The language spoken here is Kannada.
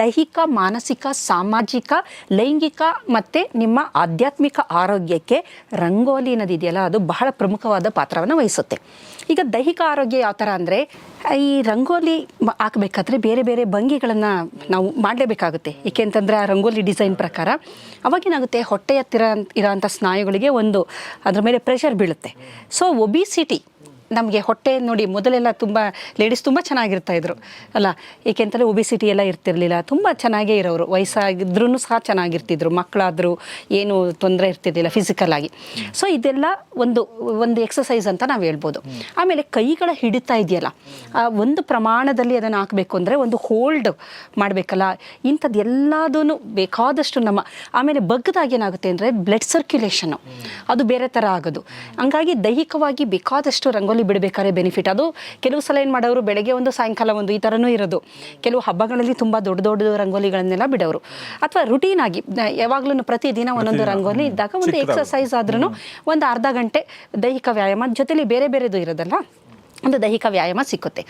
ದೈಹಿಕ, ಮಾನಸಿಕ, ಸಾಮಾಜಿಕ, ಲೈಂಗಿಕ ಮತ್ತು ನಿಮ್ಮ ಆಧ್ಯಾತ್ಮಿಕ ಆರೋಗ್ಯಕ್ಕೆ ರಂಗೋಲಿ ಅನ್ನೋದಿದೆಯಲ್ಲ ಅದು ಬಹಳ ಪ್ರಮುಖವಾದ ಪಾತ್ರವನ್ನು ವಹಿಸುತ್ತೆ. ಈಗ ದೈಹಿಕ ಆರೋಗ್ಯ ಯಾವ ಥರ ಅಂದರೆ, ಈ ರಂಗೋಲಿ ಹಾಕಬೇಕಾದ್ರೆ ಬೇರೆ ಬೇರೆ ಭಂಗಿಗಳನ್ನು ನಾವು ಮಾಡಲೇಬೇಕಾಗುತ್ತೆ. ಏಕೆ ಅಂತಂದರೆ ಆ ರಂಗೋಲಿ ಡಿಸೈನ್ ಪ್ರಕಾರ ಅವಾಗೇನಾಗುತ್ತೆ ಹೊಟ್ಟೆ ಹತ್ತಿರ ಇರೋಂಥ ಸ್ನಾಯುಗಳಿಗೆ ಒಂದು ಅದರ ಮೇಲೆ ಪ್ರೆಷರ್ ಬೀಳುತ್ತೆ. ಸೊ ಒಬಿಸಿಟಿ ನಮಗೆ ಹೊಟ್ಟೆ ನೋಡಿ ಮೊದಲೆಲ್ಲ ತುಂಬ ಲೇಡೀಸ್ ತುಂಬ ಚೆನ್ನಾಗಿರ್ತಾ ಇದ್ರು, ಅಲ್ಲ? ಏಕೆಂತಲೇ ಒಬಿಸಿಟಿ ಎಲ್ಲ ಇರ್ತಿರ್ಲಿಲ್ಲ, ತುಂಬ ಚೆನ್ನಾಗೇ ಇರೋರು ವಯಸ್ಸಾಗಿದ್ರೂ ಸಹ ಚೆನ್ನಾಗಿರ್ತಿದ್ರು, ಮಕ್ಕಳಾದರೂ ಏನು ತೊಂದರೆ ಇರ್ತಿರ್ಲಿಲ್ಲ ಫಿಸಿಕಲ್ ಆಗಿ. ಸೊ ಇದೆಲ್ಲ ಒಂದು ಒಂದು ಎಕ್ಸಸೈಸ್ ಅಂತ ನಾವು ಹೇಳ್ಬೋದು. ಆಮೇಲೆ ಕೈಗಳ ಹಿಡಿತಾ ಇದೆಯಲ್ಲ ಒಂದು ಪ್ರಮಾಣದಲ್ಲಿ ಅದನ್ನು ಹಾಕಬೇಕು ಅಂದರೆ ಒಂದು ಹೋಲ್ಡ್ ಮಾಡಬೇಕಲ್ಲ? ಇಂಥದ್ದು ಎಲ್ಲದೂ ಬೇಕಾದಷ್ಟು ನಮ್ಮ, ಆಮೇಲೆ ಬಗ್ಗದಾಗ ಏನಾಗುತ್ತೆ ಅಂದರೆ ಬ್ಲಡ್ ಸರ್ಕ್ಯುಲೇಷನ್ನು ಅದು ಬೇರೆ ಥರ ಆಗೋದು. ಹಂಗಾಗಿ ದೈಹಿಕವಾಗಿ ಬೇಕಾದಷ್ಟು ರಂಗೋಲಿ ಬಿಡಬೇಕಾದ್ರೆ ಬೆನಿಫಿಟ್ ಅದು ಕೆಲವು ಸಲ ಏನು ಮಾಡೋರು ಬೆಳಗ್ಗೆ ಒಂದು ಸಾಯಂಕಾಲ ಒಂದು ಈ ಥರನೂ ಇರೋದು. ಕೆಲವು ಹಬ್ಬಗಳಲ್ಲಿ ತುಂಬ ದೊಡ್ಡ ದೊಡ್ಡ ರಂಗೋಲಿಗಳನ್ನೆಲ್ಲ ಬಿಡೋರು. ಅಥವಾ ರುಟೀನ್ ಆಗಿ ಯಾವಾಗಲೂ ಪ್ರತಿದಿನ ಒಂದೊಂದು ರಂಗೋಲಿ ಇದ್ದಾಗ ಒಂದು ಎಕ್ಸಸೈಸ್ ಆದ್ರೂ ಒಂದು ಅರ್ಧ ಗಂಟೆ ದೈಹಿಕ ವ್ಯಾಯಾಮ ಜೊತೆಲಿ ಬೇರೆ ಬೇರೆದು ಇರೋದಲ್ಲ ಒಂದು ದೈಹಿಕ ವ್ಯಾಯಾಮ ಸಿಕ್ಕುತ್ತೆ.